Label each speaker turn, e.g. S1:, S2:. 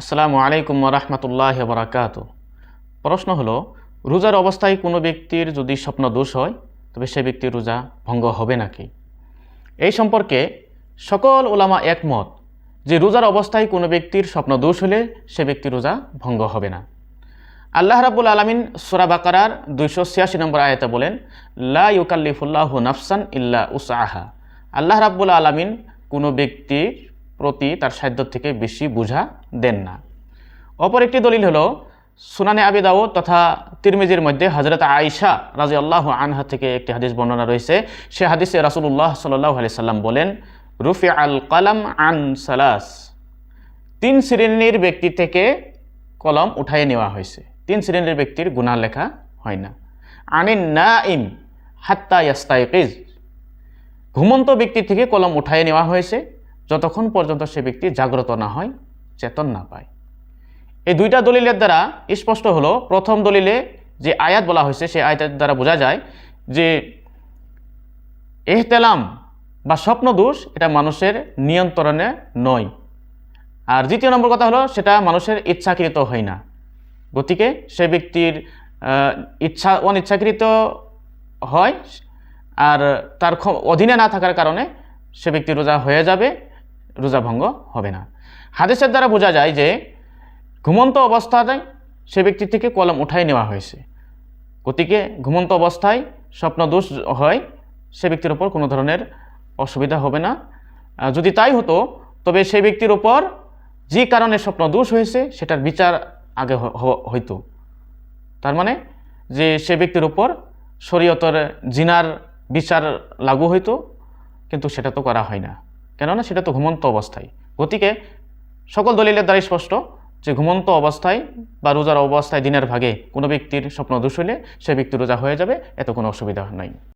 S1: আসসালামু আলাইকুম রহমতুল্লাহ বরাকাত প্রশ্ন হলো, রোজার অবস্থায় কোনো ব্যক্তির যদি স্বপ্ন দোষ হয়, তবে সে ব্যক্তির রোজা ভঙ্গ হবে নাকি? এই সম্পর্কে সকল ওলামা একমত যে রোজার অবস্থায় কোনো ব্যক্তির স্বপ্ন দোষ হলে সে ব্যক্তির রোজা ভঙ্গ হবে না। আল্লাহ রাবুল আলমিন সুরা বাকারার দুইশো ছিয়াশি নম্বর আয়তে বলেন, লা ইউকাল্লিফুল্লাহ নাফসান ইল্লা উসাহা আল্লাহ রাব্বুল আলমিন কোনো ব্যক্তির প্রতি তার সাধ্য থেকে বেশি বোঝা দেন না। অপর একটি দলিল হলো, সুনানে আবি দাউদ তথা তিরমিজির মধ্যে হজরত আয়েশা রাজি আল্লাহ আনহা থেকে একটি হাদিস বর্ণনা রয়েছে। সে হাদিসে রাসুল্লাহ সাল্লাহ আলি সাল্লাম বলেন রুফি আল কালাম আন সালাস। তিন শ্রেণির ব্যক্তি থেকে কলম উঠাই নেওয়া হয়েছে। তিন শ্রেণির ব্যক্তির গুণা লেখা হয় না। আনিন না ইম হাত্তা ইয়াস্তাইকিজ। ঘুমন্ত ব্যক্তি থেকে কলম উঠাই নেওয়া হয়েছে। যতক্ষণ পর্যন্ত সে ব্যক্তি জাগ্রত না হয়, চেতন না পায়। এই দুইটা দলিলের দ্বারা স্পষ্ট হলো, প্রথম দলিলে যে আয়াত বলা হয়েছে, সেই আয়াতের দ্বারা বোঝা যায় যে এহতেলাম বা স্বপ্ন দোষ এটা মানুষের নিয়ন্ত্রণে নয়। আর দ্বিতীয় নম্বর কথা হলো, সেটা মানুষের ইচ্ছাকৃত হয় না। গতিকে সে ব্যক্তির ইচ্ছা, অনিচ্ছাকৃত হয়, আর তার অধীনে না থাকার কারণে সে ব্যক্তি রোজা হয়ে যাবে। রোজা ভঙ্গ হবে না। হাদিসের দ্বারা বোঝা যায় যে ঘুমন্ত অবস্থায় সে ব্যক্তি থেকে কলম উঠাই নেওয়া হয়েছে। গতিকে ঘুমন্ত অবস্থায় স্বপ্ন দোষ হয়, সে ব্যক্তির ওপর কোনো ধরনের অসুবিধা হবে না। যদি তাই হতো, তবে সেই ব্যক্তির ওপর যে কারণে স্বপ্ন দোষ হয়েছে, সেটার বিচার আগে হইতো। তার মানে যে সে ব্যক্তির উপর শরীয়তর জিনার বিচার লাগু হইতো, কিন্তু সেটা তো করা হয় না। কেননা সেটা তো ঘুমন্ত অবস্থায়। গতিকে সকল দলিলের দ্বারাই স্পষ্ট যে ঘুমন্ত অবস্থায় বা রোজার অবস্থায় দিনের ভাগে কোনো ব্যক্তির স্বপ্ন হলে সে ব্যক্তি রোজা হয়ে যাবে, এত কোনো অসুবিধা নাই।